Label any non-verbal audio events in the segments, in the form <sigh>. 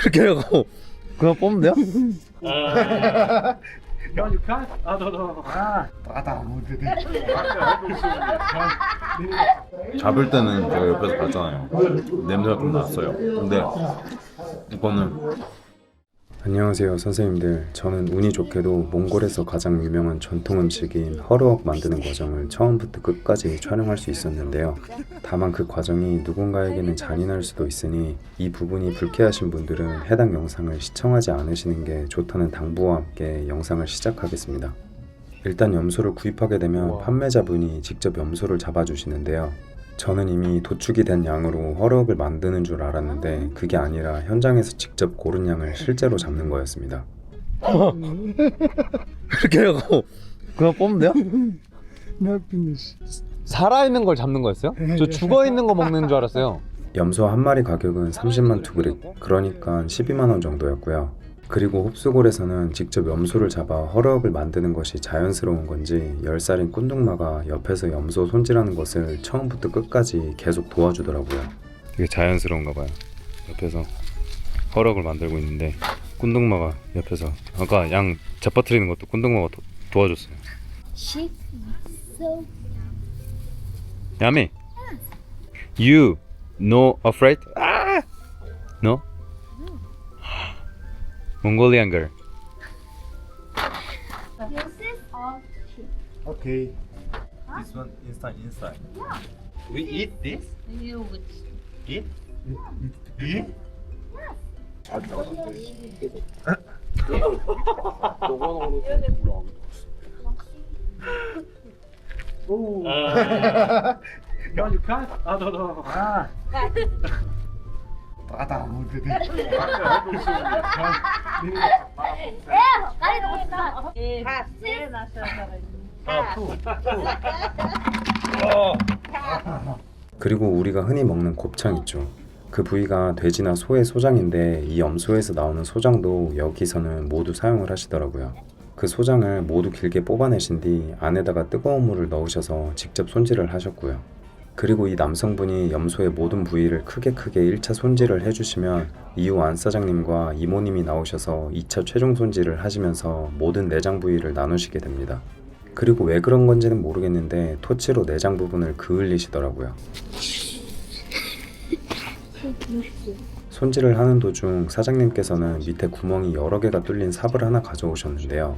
그렇게 하고 그냥 뽑으면 돼요? Ah. Ah. 잡을 때는 제가 옆에서 봤잖아요. 냄새가 좀 났어요. 근데 이거는 안녕하세요 선생님들. 저는 운이 좋게도 몽골에서 가장 유명한 전통 음식인 허르옥 만드는 과정을 처음부터 끝까지 촬영할 수 있었는데요. 다만 그 과정이 누군가에게는 잔인할 수도 있으니 이 부분이 불쾌하신 분들은 해당 영상을 시청하지 않으시는 게 좋다는 당부와 함께 영상을 시작하겠습니다. 일단 염소를 구입하게 되면 판매자분이 직접 염소를 잡아주시는데요 저는 이미 도축이 된 양으로 허럭을 만드는 줄 알았는데 그게 아니라 현장에서 직접 고른 양을 실제로 잡는 거였습니다. 그렇게 하고 그냥 뽑으면 돼요? 살아있는 걸 잡는 거였어요? 저 죽어있는 거 먹는 줄 알았어요. 염소 한 마리 가격은 30만 투그릭, 그러니까 12만 원 정도였고요. 그리고 홉수골에서는 직접 염소를 잡아 허럭을 만드는 것이 자연스러운 건지 10살인 꾼둥마가 옆에서 염소 손질하는 것을 처음부터 끝까지 계속 도와주더라고요. 되게 자연스러운가 봐요. 옆에서 허럭을 만들고 있는데 꾼둥마가 옆에서 아까 양 잡아뜨리는 것도 꾼둥마가 도, 도와줬어요. So 야미, you no afraid? 아, no. Mongolian girl. This is. Okay. This one inside inside. Yeah. We eat this? You would. Eat? Eat? Yes. Ooh. <laughs> Uh, <laughs> no, you can't. I don't know. Ah. 바다 못 드네. 그리고 우리가 흔히 먹는 곱창 있죠. 그 부위가 돼지나 소의 소장인데 이 염소에서 나오는 소장도 여기서는 모두 사용을 하시더라고요. 그 소장을 모두 길게 뽑아내신 뒤 안에다가 뜨거운 물을 넣으셔서 직접 손질을 하셨고요. 그리고 이 남성분이 염소의 모든 부위를 크게 크게 1차 손질을 해주시면 이후 안 사장님과 이모님이 나오셔서 2차 최종 손질을 하시면서 모든 내장 부위를 나누시게 됩니다. 그리고 왜 그런 건지는 모르겠는데 토치로 내장 부분을 그을리시더라고요. 손질을 하는 도중 사장님께서는 밑에 구멍이 여러 개가 뚫린 삽을 하나 가져오셨는데요.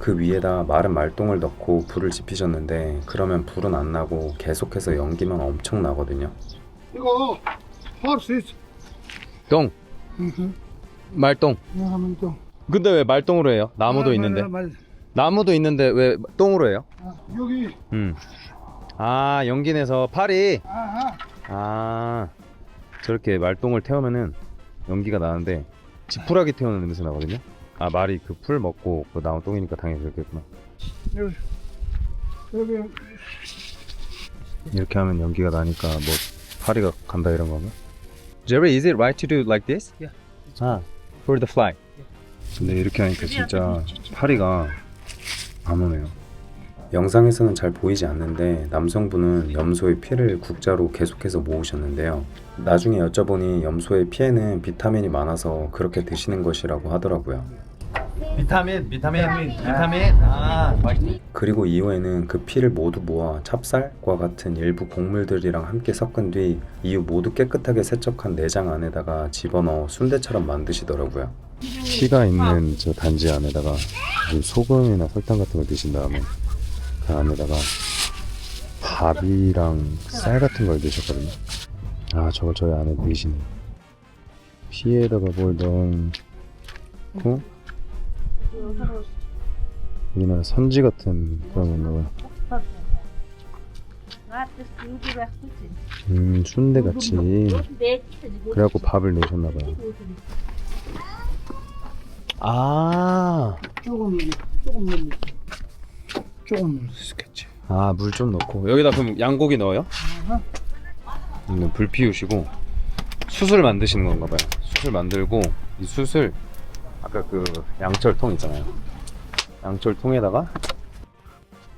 그 위에다 마른 말똥을 넣고 불을 지피셨는데 그러면 불은 안 나고 계속해서 연기만 엄청 나거든요. 이거 horses. 똥. 말똥. 이거 하면 또. 근데 왜 말똥으로 해요? 나무도 아, 있는데. 말, 말. 나무도 있는데 왜 똥으로 해요? 아, 여기. 음. 아 연기 내서 팔이 아하. 아 저렇게 말똥을 태우면은 연기가 나는데 지푸라기 태우는 냄새 나거든요. 아 말이 그 풀 먹고 그 나온 똥이니까 당연히 그렇겠구나. 여기. 여기. 이렇게 하면 연기가 나니까 뭐 파리가 간다 이런 건가? Jerry, is it right to do like this? Yeah. 아, for the fly. 근데 이렇게 하니까 진짜 파리가 안 오네요. 영상에서는 잘 보이지 않는데 남성분은 염소의 피를 국자로 계속해서 모으셨는데요. 나중에 여쭤보니 염소의 피에는 비타민이 많아서 그렇게 드시는 것이라고 하더라고요. 비타민, 비타민, 비타민. 아, 그리고 이후에는 그 피를 모두 모아 찹쌀과 같은 일부 곡물들이랑 함께 섞은 뒤 이후 모두 깨끗하게 세척한 내장 안에다가 집어넣어 순대처럼 만드시더라고요. 피가 있는 저 단지 안에다가 소금이나 설탕 같은 걸 넣으신 다음에 그 안에다가 밥이랑 쌀 같은 걸 넣으셨거든요. 아 저걸 저희 안에 넣으시네. 피에다가 뭘 넣고 우리나라 선지 같은 그런 건가 봐요. 음, 순대 같이. 그래갖고 밥을 넣으셨나 봐요. 아, 조금, 조금 넣으면 조금 넣으시겠지. 아, 물 좀 넣고. 여기다 그럼 양고기 넣어요? 음, 불 피우시고 숯을 만드시는 건가 봐요. 숯을 만들고 이 숯을 아까 그 양철 통 있잖아요. 양철 통에다가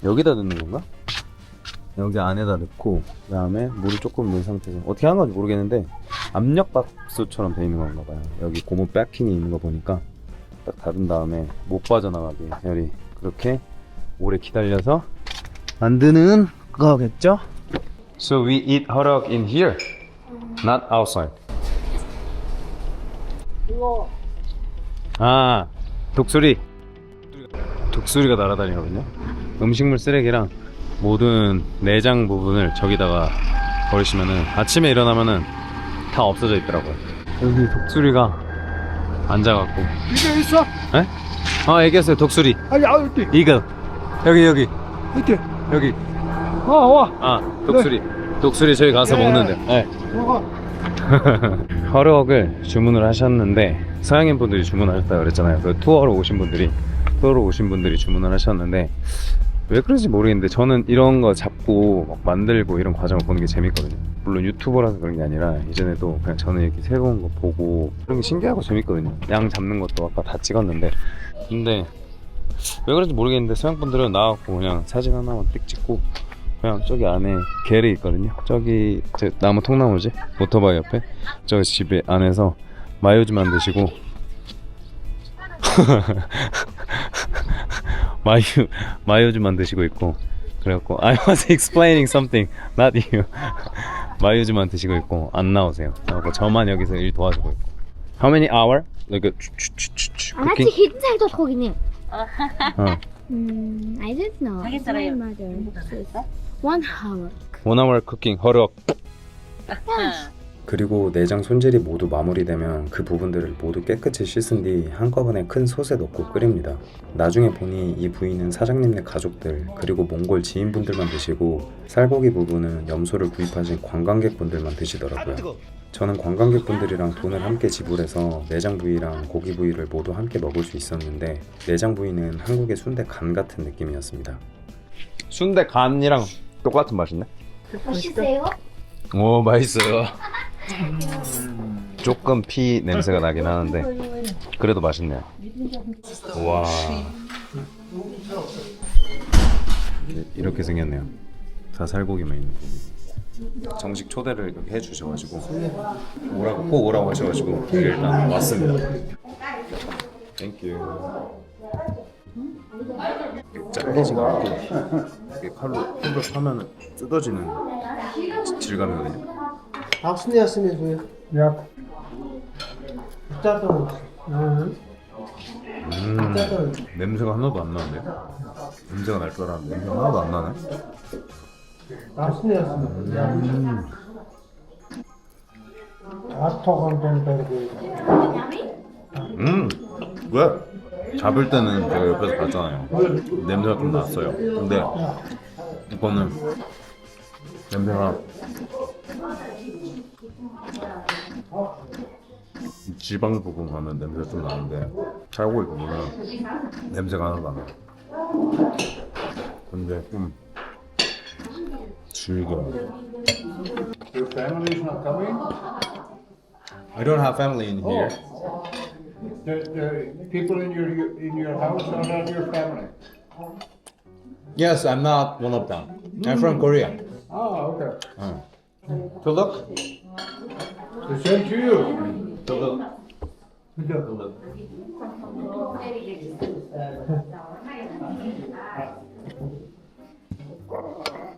여기다 넣는 건가? 여기 안에다 넣고 그 다음에 물을 조금 넣은 상태에서 어떻게 하는 건지 모르겠는데 압력밥솥처럼 돼 있는 건가 봐요. 여기 고무 백킹이 있는 거 보니까 딱 닫은 다음에 못 빠져나가게 열이 그렇게 오래 기다려서 만드는 거겠죠? So we eat hotdog in here, not outside. 아 독수리 독수리가 날아다니거든요. 음식물 쓰레기랑 모든 내장 부분을 저기다가 버리시면은 아침에 일어나면은 다 없어져 있더라고요. 여기 독수리가 앉아갖고. 이게 있어? 에? 아 얘기했어요 독수리. 아니 아 여기 이글. 여기 여기 이렇게 여기. 와와 아 독수리. 독수리 저희 가서 네. 먹는데. 네. <laughs> 와가 허럭을 주문을 하셨는데 서양인 분들이 주문하셨다 그랬잖아요. 그 투어로 오신 분들이 투어로 오신 분들이 주문을 하셨는데 왜 그런지 모르겠는데 저는 이런 거 잡고 막 만들고 이런 과정을 보는 게 재밌거든요. 물론 유튜버라서 그런 게 아니라 이전에도 그냥 저는 이렇게 새로운 거 보고 그런 게 신기하고 재밌거든요. 양 잡는 것도 아까 다 찍었는데 근데 왜 그런지 모르겠는데 서양 분들은 나와갖고 그냥 사진 하나만 띡 찍고 그냥 저기 안에 게리 있거든요. 저기 저 나무 통나무지 오토바이 옆에 저기 집에 안에서 마요즈 만드시고 <laughs> 마요 마요즈 만드시고 있고 그래갖고 I was explaining something not you <laughs> 마요즈만 드시고 있고 안 나오세요. 그래갖고 저만 여기서 일 도와주고 있고 How many hour? Like 안 하지 cooking? 힌트도 거기네. 어. 음, I don't know. 하겠어요. My mother says one hour. One hour cooking 허럭 그리고 내장 손질이 모두 마무리되면 그 부분들을 모두 깨끗이 씻은 뒤 한꺼번에 큰 솥에 넣고 끓입니다. 나중에 보니 이 부위는 사장님네 가족들 그리고 몽골 지인분들만 드시고 살고기 부분은 염소를 구입하신 관광객분들만 드시더라고요. 저는 관광객분들이랑 돈을 함께 지불해서 내장 부위랑 고기 부위를 모두 함께 먹을 수 있었는데 내장 부위는 한국의 순대 간 같은 느낌이었습니다. 순대 간이랑 똑같은 맛인데? 맛있어요? 오 맛있어요. 조금 피 냄새가 나긴 하는데 그래도 맛있네요. 와 이렇게, 생겼네요. 다 살고기만 있는 거. 정식 초대를 이렇게 해주셔가지고 오라고 꼭 오라고 하셔가지고 일단 왔습니다. 땡큐. 않고 이렇게 칼로 칼로 파면 뜯어지는 질감이거든요. Aslında Yasin yazıyor. 약 Zaten 응. 음, 냄새가 하나도 안 나는데요? 냄새가 날 줄 알았는데 냄새 하나도 안 나네. Aslında Yasin. 음, 다 토간돈 bergi 음, 왜? 잡을 때는 제가 옆에서 봤잖아요. 냄새가 좀 났어요. 근데 이거는 냄새가 이 지방 부분 가면 냄새 좀 나는데 살고기 부분은 냄새가 하나도 안 나요. 근데 좀 즐겨. Your family is not coming? I don't have family in here. The, the people in your in your house are not your family. Yes, I'm not one of them. I'm from hmm. Korea. Oh, okay. Ah. To look? The same to you. To look. look. <laughs> <laughs> <laughs>